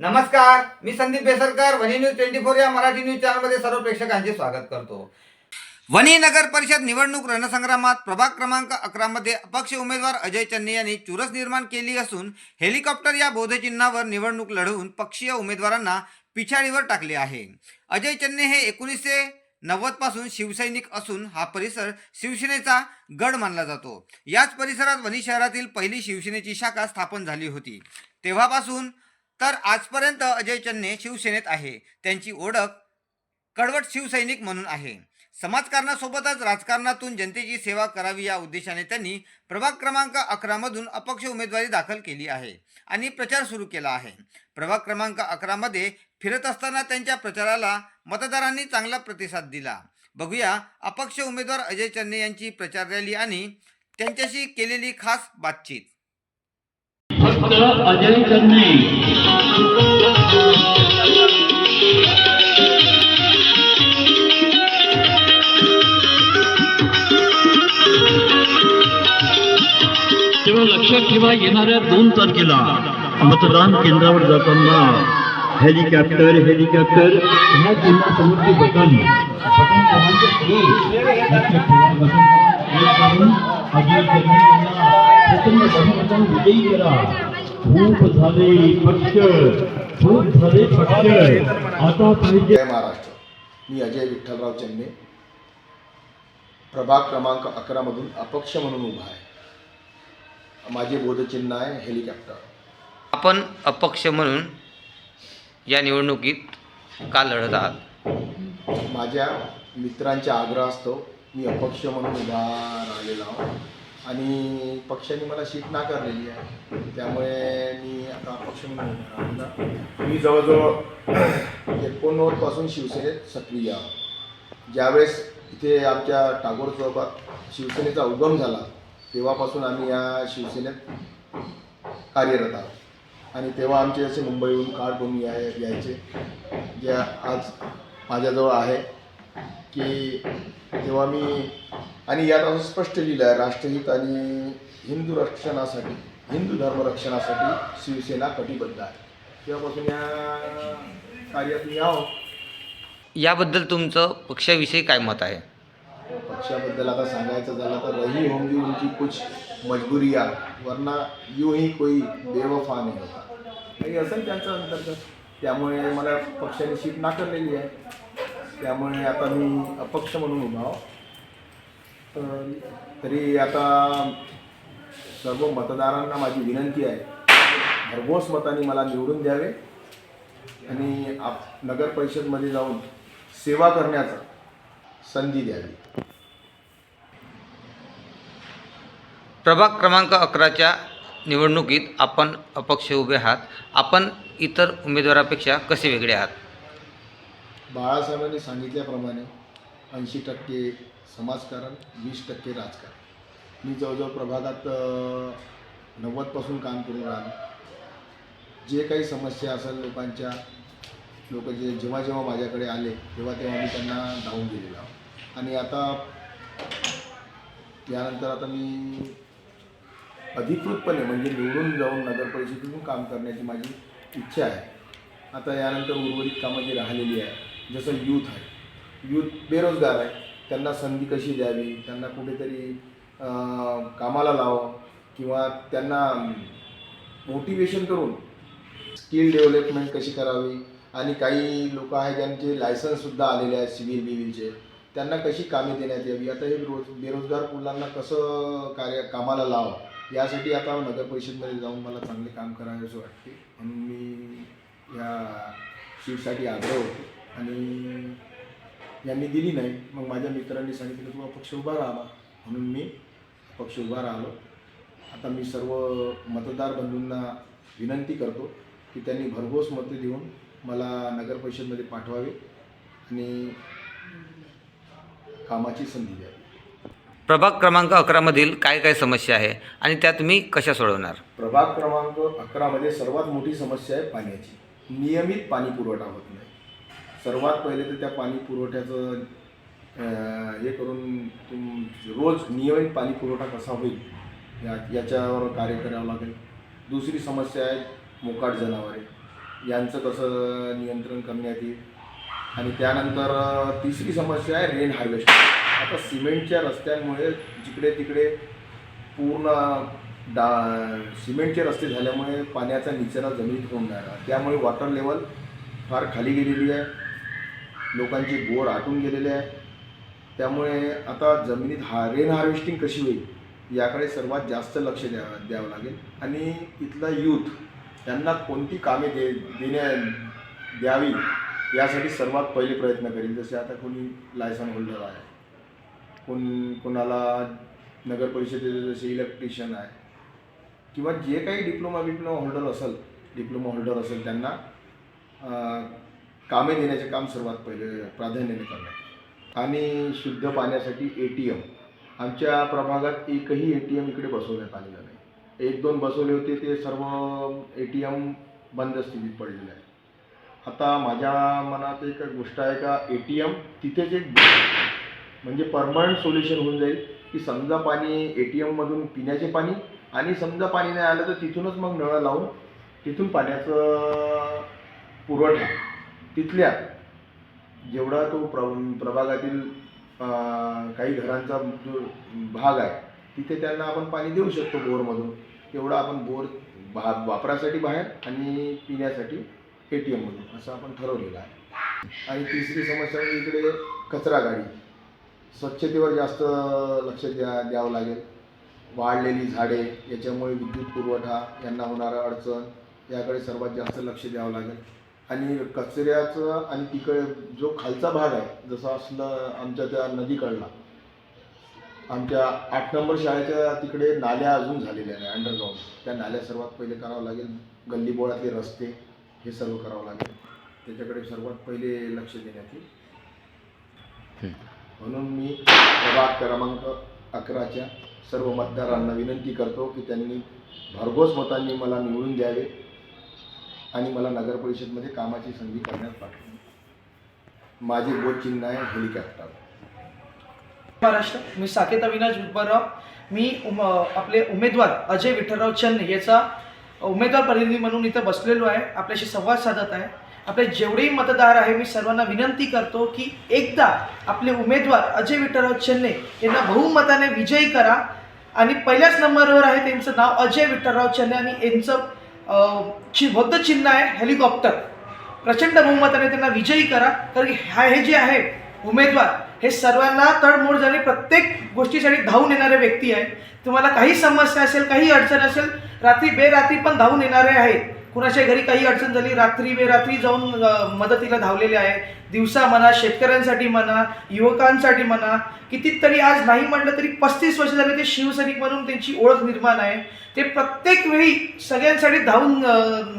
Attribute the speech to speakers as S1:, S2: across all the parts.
S1: नमस्कार मी संदीप बेसरकर वनी न्यूज ट्वेंटी फोर या मराठी न्यूज चॅनलमध्ये सर्व प्रेक्षकांचे स्वागत करतो. वनी नगर परिषद निवडणूक रणसंग्रामात प्रभाग क्रमांक अकरा मध्ये अपक्ष उमेदवार अजय चन्ने यांनी चुरस निर्माण केली असून हेलिकॉप्टर या बोधचिन्हावर निवडणूक लढवून पक्षीय उमेदवारांना पिछाडीवर टाकले आहे. अजय चन्ने हे एकोणीसशे नव्वदपासून शिवसैनिक असून हा परिसर शिवसेनेचा गड मानला जातो. याच परिसरात वणी शहरातील पहिली शिवसेनेची शाखा स्थापन झाली होती. तेव्हापासून तर आजपर्यंत अजय चन्ने शिवसेनेत आहे. त्यांची ओळख कडवट शिवसैनिक म्हणून आहे. समाजकारणासोबतच राजकारणातून जनतेची सेवा करावी या उद्देशाने त्यांनी प्रभाग क्रमांक अकरामधून अपक्ष उमेदवारी दाखल केली आहे आणि प्रचार सुरू केला आहे. प्रभाग क्रमांक अकरामध्ये फिरत असताना त्यांच्या प्रचाराला मतदारांनी चांगला प्रतिसाद दिला. बघूया अपक्ष उमेदवार अजय चन्ने यांची प्रचार रॅली आणि त्यांच्याशी केलेली खास बातचीत.
S2: फक्त अजय चन्ने. तेव्हा लक्षात ठेवा येणाऱ्या दोन तारखेला मतदान केंद्रावर जाताना हेलिकॉप्टर हेलिकॉप्टर ह्या चिन्हासमोरचे बटन बटन क्रमांक एक. लक्षात ठेवा बटन बहुमताने विजयी करा खूप झाले पक्ष खूप झाले पक्ष आता पाहिजे
S3: जय महाराष्ट्र. मी अजय विठ्ठलराव चन्ने प्रभाग क्रमांक अकरामधून अपक्ष म्हणून उभा आहे. माझे बोधचिन्ह आहे हेलिकॉप्टर.
S1: आपण अपक्ष म्हणून या निवडणुकीत का लढत आहात?
S3: माझ्या मित्रांच्या आग्रहास्तव मी अपक्ष म्हणून उभा राहिलेलो आहो आणि पक्षाने मला सीट नाकारलेली आहे. त्यामुळे मी आता अपक्ष म्हणून मी जवळजवळ एकोणनव्वदपासून शिवसेनेत सक्रिय आहे. ज्यावेळेस इथे आमच्या टागोर चौकात शिवसेनेचा उगम झाला तेव्हापासून आम्ही या शिवसेनेत कार्यरत आहोत. आणि तेव्हा आमचे असे मुंबईहून कार्ड कोणी यायचे जे आज माझ्याजवळ आहे की तेव्हा मी आणि यात असं स्पष्ट लिहिलं आहे राष्ट्रहित आणि हिंदू रक्षणासाठी हिंदू धर्म रक्षणासाठी शिवसेना कटिबद्ध आहे. तेव्हापासून या कार्यात मी आहो
S1: याबद्दल तुमचं पक्षाविषयी काय मत आहे?
S3: पक्षाबद्दल आता सांगायचं झालं तर रही होंगी उनकी कुछ मजबुरिया वरना यूं ही कोई बेवफा नाही होता. काही असेल त्यांचं अंतर्गत. त्यामुळे मला पक्षाने सीट नाकारलेली आहे. त्यामुळे आता मी अपक्ष म्हणून उभा आहो तर आता सर्व मतदारांना माझी विनंती आहे भरघोस मताने मला निवडून द्यावे आणि आप नगर परिषदमध्ये जाऊन सेवा करण्याचा संधी द्यावी.
S1: प्रभाग क्रमांक अकराच्या निवडणुकीत आपण अपक्ष उभे आहात. आपण इतर उमेदवारापेक्षा कसे वेगळे आहात?
S3: बाळासाहेबांनी सांगितल्याप्रमाणे ऐंशी टक्के समाजकारण वीस टक्के राजकारण. मी जवळजवळ प्रभागात नव्वदपासून काम करून राहिलो. जे काही समस्या असेल लोकांच्या लोक जे जेव्हा जेव्हा माझ्याकडे आले तेव्हा तेव्हा मी त्यांना धावून दिलेला आणि आता यानंतर आता मी अधिकृतपणे म्हणजे निवडून जाऊन नगर परिषदेतून काम करण्याची माझी इच्छा आहे. आता यानंतर उर्वरित कामं जी राहिलेली आहे जसं यूथ आहे यूथ बेरोजगार आहे त्यांना संधी कशी द्यावी? त्यांना कुठेतरी कामाला लावं किंवा त्यांना मोटिवेशन करून स्किल डेव्हलपमेंट कशी करावी? आणि काही लोक आहेत ज्यांचे लायसन्ससुद्धा आलेले आहेत सिव्हिल बिव्हिलचे त्यांना कशी कामे देण्यात यावी? आता हे रोज बेरोजगार मुलांना कसं कार्य कामाला लावं यासाठी आता नगर परिषदमध्ये जाऊन मला चांगले काम करावे असं वाटते. म्हणून मी या सीटसाठी आग्रह होतो. आणि यांनी दिली नाही. मग माझ्या मित्रांनी सांगितलं तू अपक्ष उभा राहा. म्हणून मी अपक्ष उभा राहिलो. आता मी सर्व मतदार बंधूंना विनंती करतो की त्यांनी भरघोस मते देऊन मला नगर परिषदमध्ये पाठवावे आणि कामाची संधी द्यावी.
S1: प्रभाग क्रमांक अकरामधील काय काय समस्या आहे आणि त्या तुम्ही कशा सोडवणार?
S3: प्रभाग क्रमांक अकरामध्ये सर्वात मोठी समस्या आहे पाण्याची. नियमित पाणी पुरवठा होत नाही. सर्वात पहिले तर त्या पाणी पुरवठ्याचं हे करून तुम रोज नियमित पाणी पुरवठा कसा होईल या याच्यावर कार्य करावं लागेल. दुसरी समस्या आहे मोकाट जनावरे. यांचं कसं नियंत्रण करण्यात येईल? आणि त्यानंतर तिसरी समस्या आहे रेन हार्वेस्टिंग आता सिमेंटच्या रस्त्यांमुळे जिकडे तिकडे पूर्ण डा सिमेंटचे रस्ते झाल्यामुळे पाण्याचा निचरा जमिनीत होऊन राहिला त्यामुळे वॉटर लेवल फार खाली गेलेली आहे. लोकांचे बोर आटून गेलेले आहे. त्यामुळे आता जमिनीत हा रेन हार्वेस्टिंग कशी होईल याकडे सर्वात जास्त लक्ष द्या द्यावं लागेल. आणि इथला यूथ त्यांना कोणती कामे दे देण्या द्यावी यासाठी सर्वात पहिले प्रयत्न करेल. जसे आता कोणी लायसन होल्डर आहे कोण कोणाला नगर परिषदेचे जसे इलेक्ट्रिशियन आहे किंवा जे काही डिप्लोमा बिप्लोमा होल्डर असेल डिप्लोमा होल्डर असेल त्यांना कामे देण्याचे काम सर्वात पहिले प्राधान्याने करण्यात आणि शुद्ध पाण्यासाठी ए टी एम आमच्या प्रभागात एकही ए टी एम इकडे बसवण्यात आलेलं नाही. एक दोन बसवले होते ते सर्व ए टी एम बंद स्थितीत पडलेले आहे आता माझ्या मनात एक गोष्ट आहे का ए टी एम तिथेच एक म्हणजे परमनंट सोल्युशन होऊन जाईल की समजा पाणी ए टी एममधून पिण्याचे पाणी आणि समजा पाणी नाही आलं तर तिथूनच मग नळ लावून तिथून पाण्याचं पुरवठा तिथल्या जेवढा तो प्र प्रभागातील काही घरांचा जो भाग आहे तिथे त्यांना आपण पाणी देऊ शकतो बोरमधून. तेवढा आपण बोर भा वापरासाठी बाहेर आणि पिण्यासाठी ए टी एममधून असं आपण ठरवलेलं आहे. आणि तिसरी समस्या म्हणजे इकडे कचरा गाडी. स्वच्छतेवर जास्त लक्ष द्या द्यावं लागेल. वाढलेली झाडे याच्यामुळे विद्युत पुरवठा यांना होणारा अडचण याकडे सर्वात जास्त लक्ष द्यावं लागेल. आणि कचऱ्याचं आणि तिकडे जो खालचा भाग आहे जसं असलं आमच्या त्या नदीकडला आमच्या आठ नंबर शाळेच्या तिकडे नाल्या अजून झालेल्या नाही अंडरग्राऊंड त्या नाल्या सर्वात पहिले करावं लागेल गल्लीबोळातले रस्ते हे सर्व करावं लागेल. त्याच्याकडे सर्वात पहिले लक्ष देण्यात येईल. म्हणून मी प्रभाग क्रमांक अकराच्या सर्व मतदारांना विनंती करतो की त्यांनी भरघोस मतांनी मला निवडून द्यावे. आणि मला नगर परिषदमध्ये कामाची संधी करण्यात पाठवली. माझे बोट चिन्ह आहे हेलिकॉप्टर.
S4: महाराष्ट्र मी साकेत अविनाश उब्बरराव मी उम आपले उमेदवार अजय विठ्ठलराव चन्ने याचा उमेदवार प्रतिनिधी म्हणून इथं बसलेलो आहे. आपल्याशी संवाद साधत आहे. आपले जेवढेही मतदार आहे मी सर्वांना विनंती करतो की एकदा आपले उमेदवार अजय विठ्ठलराव चन्ने यांना बहुमताने विजयी करा. आणि पहिल्याच नंबरवर आहे त्यांचं नाव अजय विठ्ठलराव चन्ने आणि यांचं चि बौद्ध चिन्ह आहे हेलिकॉप्टर. प्रचंड बहुमताने त्यांना विजयी करा कारण की हा हे जे आहे उमेदवार हे सर्वांना तडमोड झाले प्रत्येक गोष्टीसाठी धावून येणारे व्यक्ती आहे. तुम्हाला काही समस्या असेल काही अडचण असेल रात्री बेरात्री पण धावून येणारे आहेत. कुणाच्या घरी काही अडचण झाली रात्री बेरात्री जाऊन मदतीला धावलेले आहे. दिवसा म्हणा शेतकऱ्यांसाठी म्हणा युवकांसाठी म्हणा कितीतरी आज नाही म्हटलं तरी पस्तीस वर्ष झाले ते शिवसैनिक म्हणून त्यांची ओळख निर्माण आहे. ते प्रत्येक वेळी सगळ्यांसाठी धावून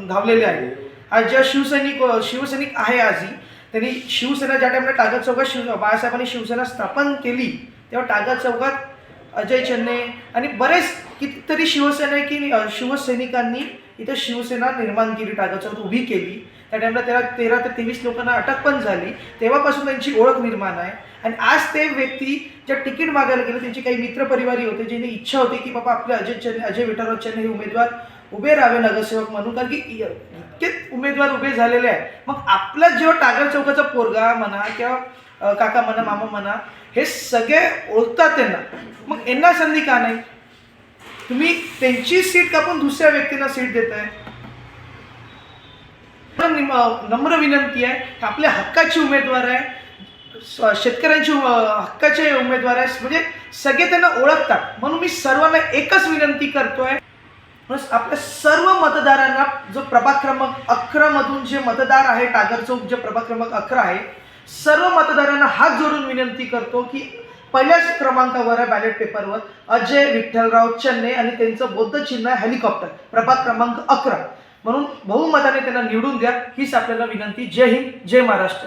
S4: धावलेले आहे. आज ज्या शिवसैनिक शिवसैनिक आहे आजही त्यांनी शिवसेना ज्या टाइमला टागत चौकात शिव बाळासाहेबांनी शिवसेना स्थापन केली तेव्हा टागत चौकात अजय चेन्नई आणि बरेच कितीतरी शिवसेना की शिवसैनिकांनी तिथं शिवसेना निर्माण केली टागत उभी केली. त्या टाइमला तेरा तेरा ते तेवीस लोकांना अटक पण झाली. तेव्हापासून त्यांची ओळख निर्माण आहे. आणि आज ते व्यक्ती ज्या तिकीट मागायला गेले त्यांचे काही मित्रपरिवारी होते ज्यांनी इच्छा होती की बाबा आपले अजय चन्ने अजय विठ्ठलराव हे उमेदवार उभे राहावे नगरसेवक म्हणून कारण की इ- इतके उमेदवार उभे झालेले आहे मग आपला जेव्हा टागर चौकाचा पोरगा म्हणा किंवा काका म्हणा मामा म्हणा हे सगळे ओळखतात त्यांना. मग यांना संधी का नाही? तुम्ही त्यांची सीट कापून दुसऱ्या व्यक्तीला सीट देत आहे नम्र विनंती आहे आपल्या हक्काचे उमेदवार आहे शेतकऱ्यांचे शेतकऱ्यांची हक्काचे उमेदवार आहे म्हणजे सगळे त्यांना ओळखतात. म्हणून मी सर्वांना एकच विनंती करतोय आपल्या सर्व मतदारांना जो प्रभाग क्रमांक अकरा मधून जे मतदार आहे टागर चौक जे प्रभाग क्रमांक अकरा आहे सर्व मतदारांना हात जोडून विनंती करतो की पहिल्याच क्रमांकावर आहे बॅलेट पेपरवर अजय विठ्ठलराव चन्ने आणि त्यांचं बौद्ध चिन्ह आहे हेलिकॉप्टर प्रभाग क्रमांक अकरा. म्हणून बहुमताने त्यांना निवडून द्या. हीच आपल्याला विनंती. जय हिंद जय महाराष्ट्र.